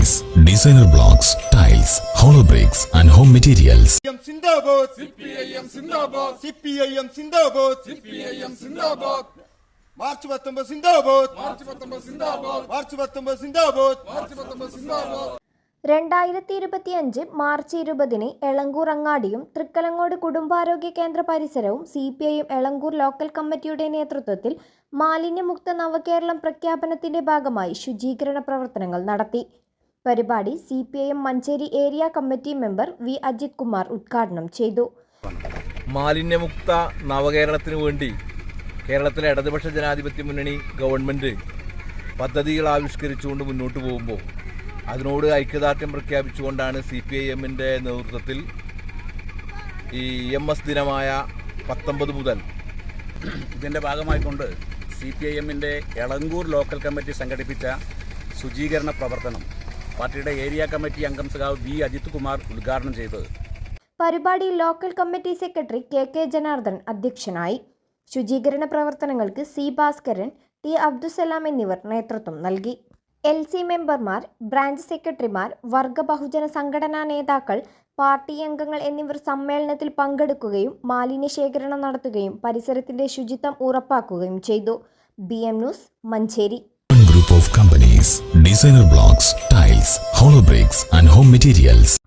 designer designer blocks tiles hollow bricks and home materials March പത്തൊമ്പത് സിന്ദാബോദ് March പത്തൊമ്പത് സിന്ദാബോദ് മാർച്ച് പത്തൊമ്പത് സിന്ദാബാദ് മാർച്ച് പത്തൊമ്പത് സിന്ദാബാദ് രണ്ടായിരത്തി ഇരുപത്തിയഞ്ച് മാർച്ച് ഇരുപതിന് എളങ്കൂർ അങ്ങാടിയും തൃക്കലങ്ങോട് കുടുംബാരോഗ്യ കേന്ദ്ര പരിസരവും C P I M Elankur local കമ്മിറ്റിയുടെ നേതൃത്വത്തിൽ മാലിന്യമുക്ത നവകേരളം പ്രഖ്യാപനത്തിന്റെ ഭാഗമായി ശുചീകരണ പ്രവർത്തനങ്ങൾ നടത്തി. പരിപാടി C P I M Manjeri area committee member V Ajith Kumar ഉദ്ഘാടനം ചെയ്തു. മാലിന്യമുക്ത നവകേരളത്തിന് വേണ്ടി കേരളത്തിലെ ഇടതുപക്ഷ ജനാധിപത്യ മുന്നണി ഗവൺമെന്റ് പദ്ധതികൾ ആവിഷ്കരിച്ചുകൊണ്ട് മുന്നോട്ട് പോകുമ്പോൾ അതിനോട് ഐക്യദാർഢ്യം പ്രഖ്യാപിച്ചുകൊണ്ടാണ് സി പി ഐ എമ്മിന്റെ നേതൃത്വത്തിൽ ഈ എം എസ് ദിനമായ പത്തൊമ്പത് മുതൽ ഇതിന്റെ ഭാഗമായിക്കൊണ്ട് സി പി ഐ എമ്മിന്റെ എളങ്കൂർ ലോക്കൽ കമ്മിറ്റി സംഘടിപ്പിച്ച ശുചീകരണ പ്രവർത്തനം പാർട്ടിയുടെ ഏരിയ കമ്മിറ്റി അംഗം സഖാവ് വി അജിത് കുമാർ ഉദ്ഘാടനം ചെയ്തത്. പരിപാടി local committee secretary K K Janardhan അധ്യക്ഷനായി. ശുചീകരണ പ്രവർത്തനങ്ങൾക്ക് സി ഭാസ്കരൻ ടി അബ്ദുസലാം എന്നിവർ നേതൃത്വം നൽകി. എൽ സി മെമ്പർമാർ ബ്രാഞ്ച് സെക്രട്ടറിമാർ വർഗ ബഹുജന സംഘടനാ നേതാക്കൾ പാർട്ടി അംഗങ്ങൾ എന്നിവർ സമ്മേളനത്തിൽ പങ്കെടുക്കുകയും മാലിന്യ ശേഖരണം നടത്തുകയും പരിസരത്തിന്റെ ശുചിത്വം ഉറപ്പാക്കുകയും ചെയ്തു. B M news Manjeri. Group of companies designer blocks blocks, fabrics and home materials.